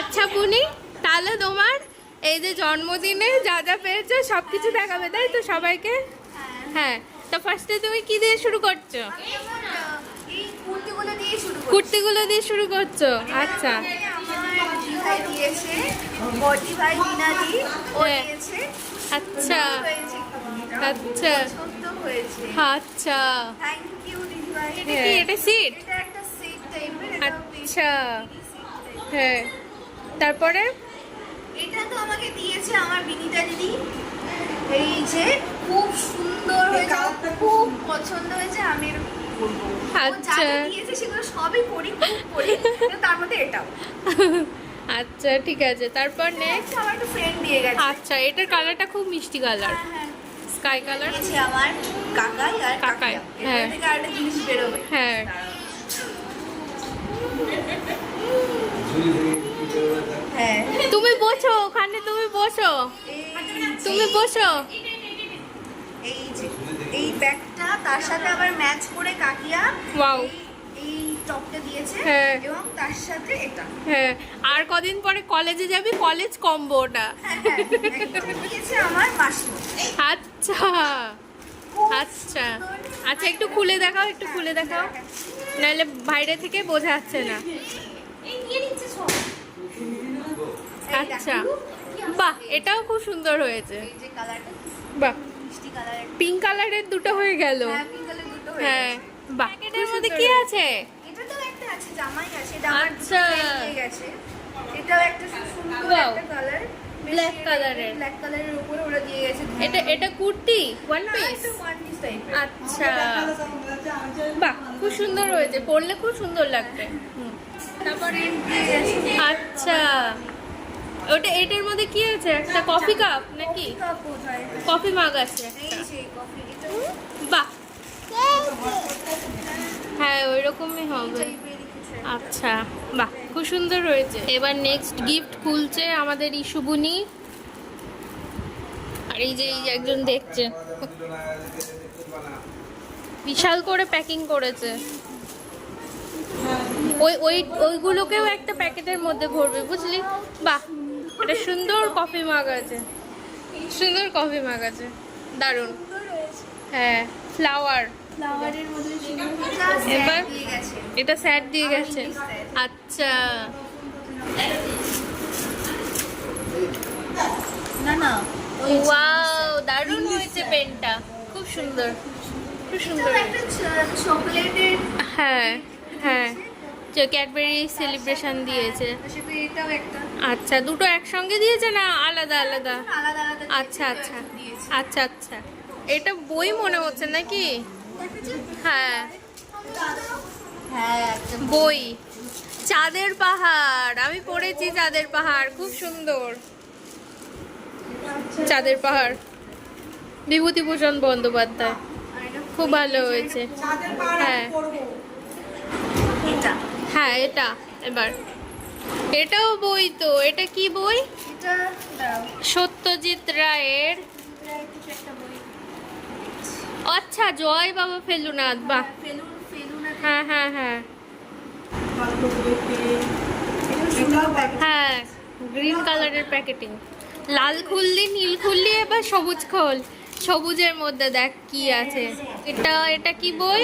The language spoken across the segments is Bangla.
আচ্ছা বুনি তাহলে তোমার এই যে জন্মদিনে যা যা পেয়েছ সব কিছু দেখাবে তাই তো সবাইকে? হ্যাঁ তো ফার্স্টে তুমি কি দিয়ে শুরু করছ? কুর্তিগুলো দিয়ে শুরু করছ? আচ্ছা। হ্যাঁ। আচ্ছা। আচ্ছা। আচ্ছা। এটা সিট আচ্ছা। হ্যাঁ। তারপরে? এটা তো আমাকে দিয়েছে আমার বিনিতা দিদি। এই যে খুব সুন্দর হয়েছে খুব পছন্দ হয়েছে আমি আচ্ছা। যা দিয়েছে সেগুলো সবই খুব তার মধ্যে এটাও। আচ্ছা ঠিক আছে। তারপর নেক্সট আমার একটা ফ্রেন্ড দিয়ে গেছে। আচ্ছা এটার কালারটা খুব মিষ্টি কালার হ্যাঁ, হ্যাঁ। স্কাই কালার আমার কাকাই আর কাকাই, কাকাই হ্যাঁ। থেকে আরেকটা জিনিস বেরোবে। হ্যাঁ। হ্যাঁ। তুমি বসো ওখানে তুমি বসো। তুমি বসো। এই যে এই ব্যাগটা তার সাথে আবার ম্যাচ করে কাকিয়া. এই- টপটা দিয়েছে হ্যাঁ। এবং তার সাথে এটা। হ্যাঁ। আর কদিন পরে কলেজে যাবি? কলেজ কম্বো ওটা হ্যাঁ, হ্যাঁ, একদম। দিয়েছে আমার মাসি আচ্ছা। আচ্ছা। আচ্ছা একটু খুলে দেখাও একটু খুলে দেখাও। নাহলে বাইরে থেকে বোঝা যাচ্ছে না এই নিয়ে নিচ্ছে সব এই আচ্ছা। বাহ এটাও খুব সুন্দর হয়েছে। এই বাহ। কালার পিঙ্ক কালারের দুটো হয়ে গেল। হ্যাঁ হয়ে হ্যাঁ। বাহ এটার মধ্যে কি আছে? এটা তো একটা আছে জামাই আছে আচ্ছা। এটাও একটা সুন্দর একটা কালার। Black colour-এর। ব্ল্যাক কালারের। উপরে ওরা দিয়ে গেছে এটা এটা কুর্তি? ওয়ান পিস আচ্ছা। বাহ খুব সুন্দর হয়েছে। পরলে খুব সুন্দর লাগবে। হুম। তারপরে আচ্ছা। ওটা এটার মধ্যে কি আছে? একটা কফি কাপ নাকি। কফি মাগ আছে বাহ। হ্যাঁ ওই রকমই হবে। আচ্ছা বাহ খুব সুন্দর রয়েছে এবার নেক্সট গিফট খুলছে আমাদের ইস্যুবুনি আর এই যে এই যে একজন দেখছে। বিশাল করে প্যাকিং করেছে। ওই ওই ওইগুলোকেও একটা প্যাকেটের মধ্যে ভরবে বুঝলি? বাহ। এটা সুন্দর কফি মাগ আছে। সুন্দর কফি মাগ আছে। দারুণ। হ্যাঁ ফ্লাওয়ার এবার- এটা স্যাট দিয়ে গেছে। আচ্ছা। না না। ওয়াও দারুণ হয়েছে পেনটা। খুব সুন্দর। খুব সুন্দর চকলেটের হ্যাঁ হ্যাঁ। ক্যাডবেরি সেলিব্রেশন দিয়েছে। সাথে এটাও একটা। আচ্ছা দুটো একসঙ্গে দিয়েছে না আলাদা আলাদা? আচ্ছা আচ্ছা আচ্ছা আচ্ছা। এটা বই মনে হচ্ছে নাকি? হ্যাঁ। হ্যাঁ বই। চাঁদের পাহাড়। আমি পড়েছি চাঁদের পাহাড় খুব সুন্দর। চাঁদের পাহাড়। বিভূতিভূষণ বন্দ্যোপাধ্যায়। খুব ভালো হয়েছে। হ্যাঁ। হ্যাঁ এটা। এবার। এটাও বই তো এটা কি বই? সত্যজিৎ রায়ের। আচ্ছা জয় বাবা ফেলুনাথ আর হ্যাঁ হ্যাঁ হ্যাঁ প্যাকেট হ্যাঁ গ্রিন কালারের প্যাকেটিং লাল খুললি নীল খুললি এবার সবুজ খোল। সবুজের মধ্যে দেখ কি আছে। এটা এটা কি বই?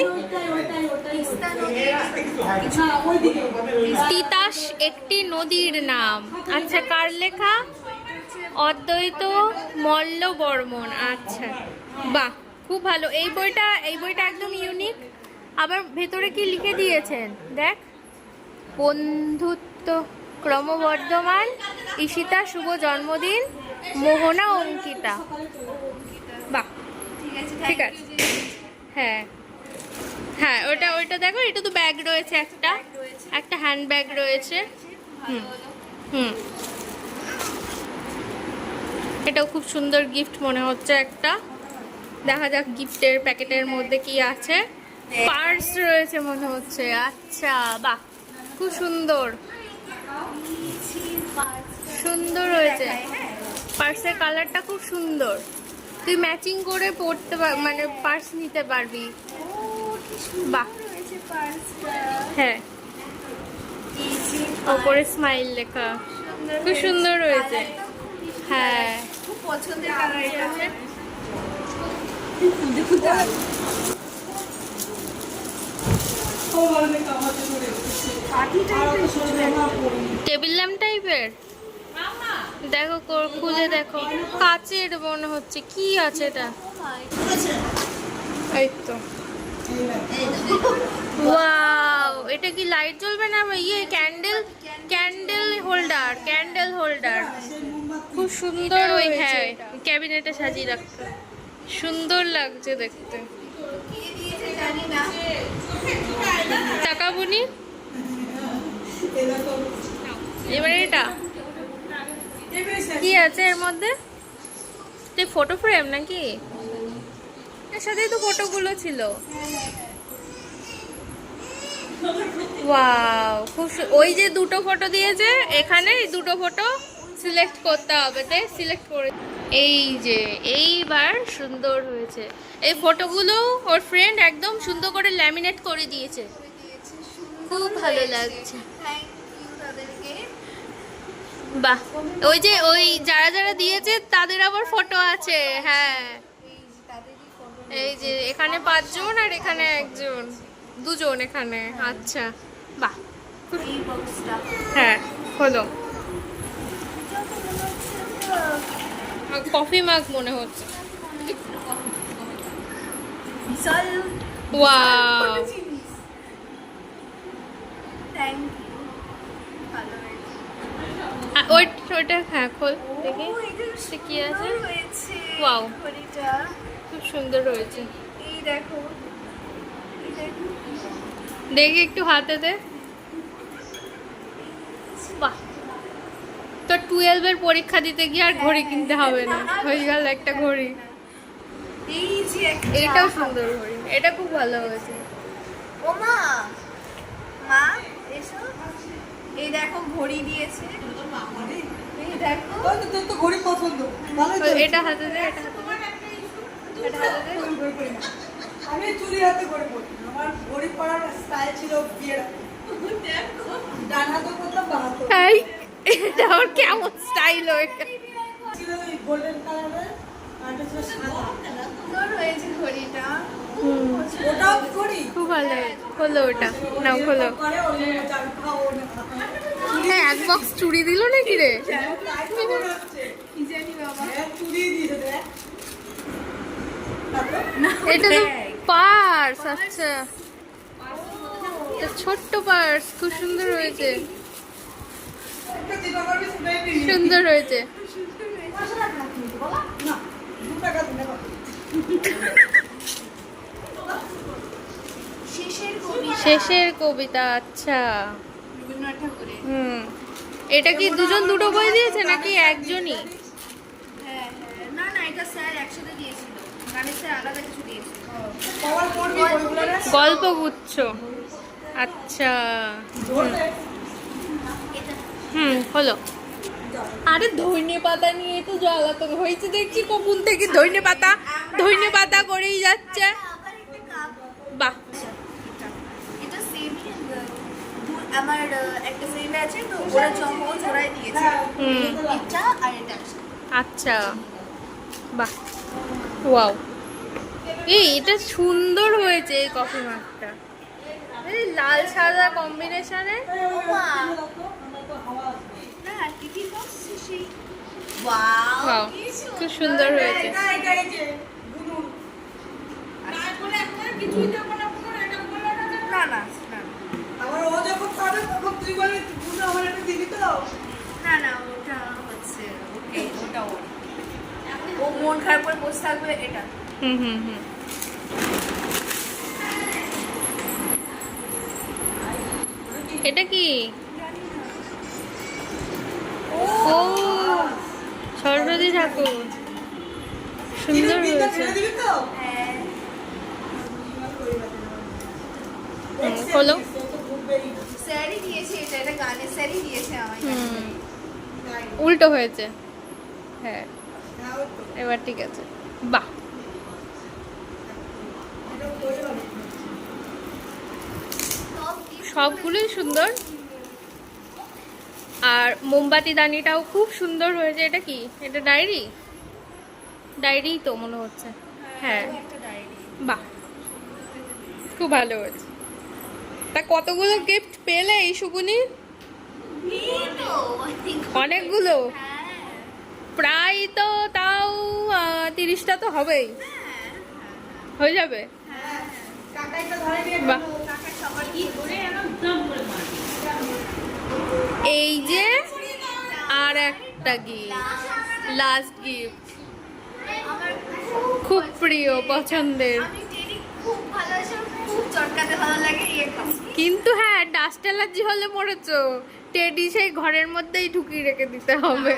তিতাস একটি নদীর নাম। আচ্ছা কার লেখা? অদ্বৈত মল্ল বর্মন আচ্ছা বাহ, খুব ভালো। এই বইটা এই বইটা একদম ইউনিক আবার ভেতরে কি লিখে দিয়েছেন? দেখ। বন্ধুত্ব ক্রমবর্ধমান, ঈশিতা শুভ জন্মদিন, মোহনা অঙ্কিতা। বাহ। ঠিক আছে ঠিক আছে। হ্যাঁ। হ্যাঁ ওটা ওইটা দেখো এটা তো ব্যাগ রয়েছে একটা। একটা হ্যান্ড ব্যাগ রয়েছে। হুম হুম। এটাও খুব সুন্দর গিফট মনে হচ্ছে একটা। দেখা যাক গিফটের প্যাকেটের মধ্যে কি আছে। পার্স রয়েছে মনে হচ্ছে। আচ্ছা বাহ খুব সুন্দর। সুন্দর হয়েছে। হ্যাঁ। পার্সের কালারটা খুব সুন্দর। তুই ম্যাচিং করে পড়তে মানে পার্স নিতে পারবি। বাহ। হ্যাঁ। ওপরে স্মাইল লেখা। খুব সুন্দর হয়েছে। হ্যাঁ। খুব পছন্দের কালার এটা টেবিল ল্যাম্প টাইপের দেখো কো- খুলে দেখো। কাচের মনে হচ্ছে কি আছে এটা এই তো। ওয়াও এটা কি লাইট জ্বলবে না? ইয়ে candle candle holder candle holder খুব সুন্দর ওই হ্যাঁ ক্যাবিনেটে সাজিয়ে রাখতে। সুন্দর লাগছে দেখতে। কে দিয়েছে টাকা বুনি এবারে এটা। কি আছে এর মধ্যে? ফটো ফ্রেম নাকি? এর সাথেই তো ফটোগুলো ছিল। ওয়াও খুব ওই যে দুটো ফটো দিয়েছে এখানে দুটো ফটো সিলেক্ট করতে হবে, তাই সিলেক্ট করে এই যে, এইবার সুন্দর হয়েছে। এই ফটোগুলো ওর ফ্রেন্ড একদম সুন্দর করে ল্যামিনেট করে দিয়েছে। খুব ভালো লাগছে। থ্যাংক বাহ, ওই যে ওই যারা যারা দিয়েছে তাদের আবার ফটো আছে হ্যাঁ। এই যে এখানে পাঁচজন আর এখানে একজন, দুজন এখানে আচ্ছা বাহ। হ্যাঁ হলো। কফি মাগ মনে হচ্ছে। ওয়াও ভালো ওইটা হ্যাঁ খোল দেখি। সে কি আছে. ঘড়িটা। খুব সুন্দর হয়েছে এই দেখো। দেখি। একটু হাতে দে। বাহ। তো টুয়েলভের পরীক্ষা দিতে গিয়ে আর ঘড়ি কিনতে হবে না। হয়ে গেল একটা ঘড়ি। এটাও সুন্দর ঘড়ি। এটা খুব ভালো হয়েছে। ও মা? এই দেখো ঘড়ি দিয়েছে। এই দেখো। তোর তো ঘড়ি পছন্দ। এটা হাতে দে এটা এটা হাতে দে। আমি চুরি হাতে ঘড়ি পরি আমার ঘড়ি পরার স্টাইল ছিল বিয়ের। ডান হাতে করতাম বা হাতে এই এটা আমার কেমন স্টাইল ওই। গোল্ডেন কালারের আর একটা ছিল সাদা। সুন্দর হয়েছে ঘড়িটা। খুব খোলো ওটা। নাও খাও হ্যাঁ এক বক্স চুড়ি দিল নাকি রে? তাই তো হচ্ছে কি জানি বাবা হ্যাঁ। চুরি এটা তো পার্স আচ্ছা। এটা ছোট্ট পার্স খুব সুন্দর হয়েছে। সুন্দর হয়েছে। টাকা? শেষের কবিতা। আচ্ছা। হুম। এটা কি দুজন দুটো বই দিয়েছে নাকি একজনই? হ্যাঁ হ্যাঁ। না না এটা স্যার একসাথে দিয়েছিল। গানের স্যার আলাদা কিছু দিয়েছিল। কভার করবি বইগুলো রে গল্পগুচ্ছ। আচ্ছা। হুম। হলো। আরে ধইনে পাতা নিয়ে তো জ্বালাতন হয়েছে দেখছি কখন থেকে। ধইনে পাতা ধইনে পাতা করেই যাচ্ছে আবার একটা কাপ বাহ এটা সেমই আমার আহ, একটা সেম আছে তো ওরা জমা জোড়াই দিয়েছে। হুম। এটা আর এটা আচ্ছা। বাহ। ওয়াও। এই এটা সুন্দর হয়েছে এই কফি মাগটা এই লাল সাদা কম্বিনেশনে খুব সুন্দর। হয়েছে। না না না আবার ও যখন পাবে তখন তুই বলবি গুনু আমার একটু দিবি তো না না ওটা হচ্ছে ওকে। ওটা ও। মন খারাপ করে বসে থাকবে এটা। হুম হুম হুম। এটা কি? ও! সরস্বতী ঠাকুর। সুন্দর হয়েছে। হ্যাঁ। খোলো। এটা এটা গানের স্যারই দিয়েছে আমায়। উল্টো হয়েছে। হ্যাঁ। এবার ঠিক আছে। বাহ। সবগুলোই সুন্দর। আর মোমবাতি দানিটাও খুব সুন্দর হয়েছে। এটা কি? এটা ডায়েরি? ডায়েরি তো মনে হচ্ছে। হ্যাঁ ডায়েরি। বাহ। খুব ভালো হয়েছে। তা কতগুলো গিফট পেলে এই সুগুনি অনেকগুলো? প্রায় তো তাও তিরিশটা তো হবেই। হয়ে যাবে? এই যে আর একটা গিফট লাস্ট গিফট খুব প্রিয়, পছন্দের। খুব ভালো ইয়ে কিন্তু হ্যাঁ ডাস্ট অ্যালার্জি হলে মরেছো টেডি সেই ঘরের মধ্যেই ঢুকিয়ে রেখে দিতে হবে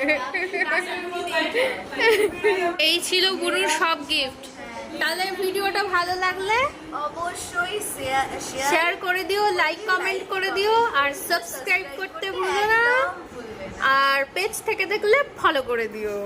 এই ছিল গুরুর সব গিফট তাহলে ভিডিওটা ভালো লাগলে অবশ্যই শেয়ার করে দিও লাইক কমেন্ট করে দিও আর সাবস্ক্রাইব করতে ভুলো না আর পেজ থেকে দেখলে ফলো করে দিও